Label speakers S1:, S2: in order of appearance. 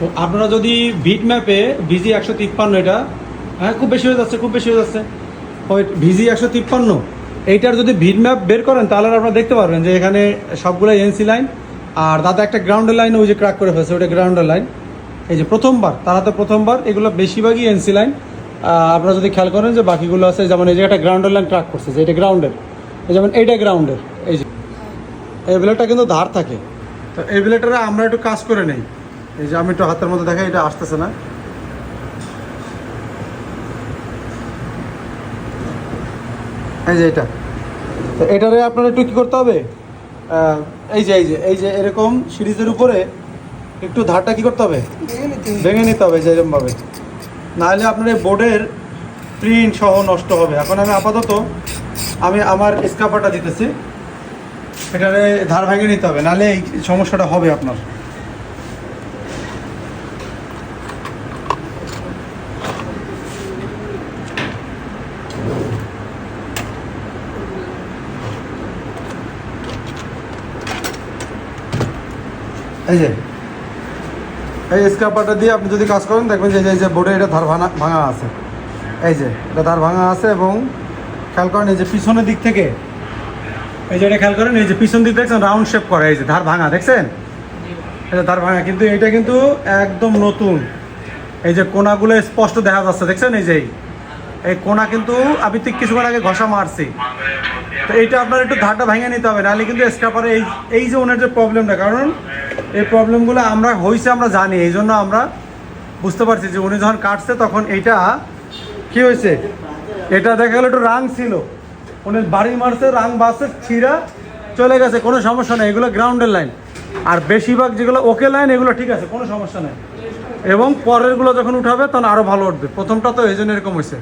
S1: তো আপনারা যদি ভিট ম্যাপে ভিজি একশো তিপ্পান্ন এটা হ্যাঁ খুব বেশি হয়ে যাচ্ছে, খুব বেশি হয়ে যাচ্ছে। ওই ভিজি একশো তিপ্পান্ন, এইটার যদি ভিট ম্যাপ বের করেন, তাহলে আপনারা দেখতে পারবেন যে এখানে সবগুলো এনসি লাইন আর দাদা একটা গ্রাউন্ডের লাইন ওই যে ক্র্যাক করে ফেলছে ওটা গ্রাউন্ডের লাইন এই যে প্রথমবার, তারা তো প্রথমবার, এগুলো বেশিরভাগই এনসি লাইন আপনারা যদি খেয়াল করেন যে বাকিগুলো আছে, যেমন এই যে একটা গ্রাউন্ডের লাইন ক্র্যাক করছে, যে এটা গ্রাউন্ডের এই যেমন এইটা গ্রাউন্ডের এই যে। এই ব্লেডটা কিন্তু ধার থাকে। তো এই ব্লেডটা আমরা একটু কাজ করে নেই। এই যে আমি একটু হাতের মধ্যে দেখাই এটা আসতেছে না। এই যে এটা। তো এটারে আপনার একটু কী করতে হবে? এই যে এই যে এই যে এরকম সিরিজের উপরে একটু ধারটা কী করতে হবে? ভেঙে নিতে হবে। যে এরকমভাবে। নাহলে আপনার এই বোর্ডের প্রিন্ট সহ নষ্ট হবে। এখন আমি আপাতত আমি আমার স্কাপারটা দিতেছি। এটারে ধার ভেঙে নিতে হবে নাহলে এই সমস্যাটা হবে আপনার। এই যে, এই স্ক্রাপারটা দিয়ে আপনি যদি কাজ করেন, দেখবেন যে, এই যে- বোর্ডে এটা ধার ভাঙা ভাঙা আছে। এই যে, এটা ধার ভাঙা আছে এবং খেয়াল করেন, এই যে পিছনের দিক থেকে, এই যে এটা খেয়াল করেন, এই যে পিছন দিক দেখছেন রাউন্ড শেপ করা, এই যে ধার ভাঙা, দেখছেন? এটা ধার ভাঙা, কিন্তু এটা কিন্তু একদম নতুন। এই যে কোনাগুলো স্পষ্ট দেখা যাচ্ছে, দেখছেন? এই যে এই- কোনা কিন্তু আমি ঠিক কিছুক্ষণ আগে ঘষা মারছি। তো এইটা আপনার একটু ধারটা ভেঙে নিতে হবে, নাহলে কিন্তু স্ক্রাপারে এই এই যে ওনার যে প্রবলেমটা কারণ এই প্রবলেমগুলো আমরা হয়েছে আমরা জানি, এই জন্য আমরা বুঝতে পারছি যে উনি যখন কাটছে তখন এইটা কি হয়েছে? এটা দেখা গেলো একটু রাং ছিল। উনি বাড়ি মারছে, রাং বাসে ছিঁড়া চলে গেছে, কোনো সমস্যা নেই, এগুলো গ্রাউন্ডের লাইন আর বেশিরভাগ যেগুলো ওকে লাইন এগুলো ঠিক আছে, কোনো সমস্যা নেই। এবং পরেরগুলো যখন উঠাবে, তখন আরও ভালো উঠবে। প্রথমটা তো এই জন্য এরকম হয়েছে।